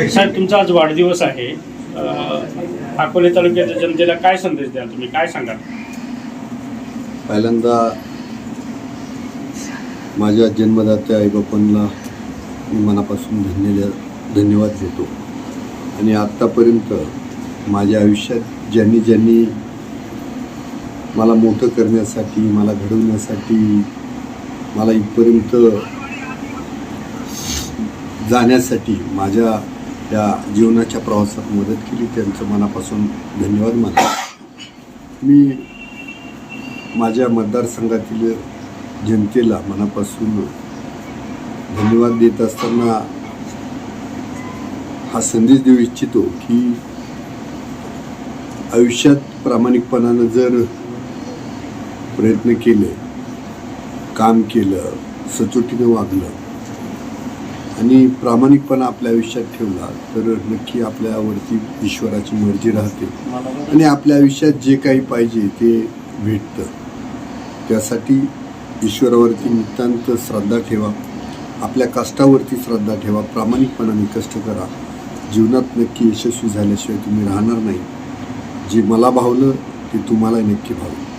साहेब तुमचा आज वाढदिवस आहे. अं, अकोले तालुक्याच्या जनतेला काय संदेश द्याल तुम्ही? काय सांगाल? पहिल्यांदा माझ्या जन्मदात्या आईबापांना मी मनापासून धन्य धन्यवाद देतो. आणि आत्तापर्यंत माझ्या आयुष्यात ज्यांनी ज्यांनी मला मोठं करण्यासाठी मला घडवण्यासाठी मला इथपर्यंत जाण्यासाठी माझ्या या जीवनाच्या प्रवासात मदत केली त्यांचं मनापासून धन्यवाद मानतो. मी माझ्या मतदारसंघातील जनतेला मनापासून धन्यवाद देत असताना हा संदेश देऊ इच्छितो की आयुष्यात प्रामाणिकपणानं जर प्रयत्न केले काम केलं सचोटीनं वागलं आणि प्रामाणिकपणा आपल्या आयुष्यात ठेवला तर नक्की आपल्यावरती ईश्वराची मर्जी राहते. आणि आपल्या आयुष्यात जे काही पाहिजे ते भेटतं. त्यासाठी ईश्वरावरती नितांत श्रद्धा ठेवा. आपल्या कष्टावरती श्रद्धा ठेवा. प्रामाणिकपणाने कष्ट करा. जीवनात नक्की यशस्वी झाल्याशिवाय तुम्ही राहणार नाही. जे मला भावलं ते तुम्हाला नक्की भावलं.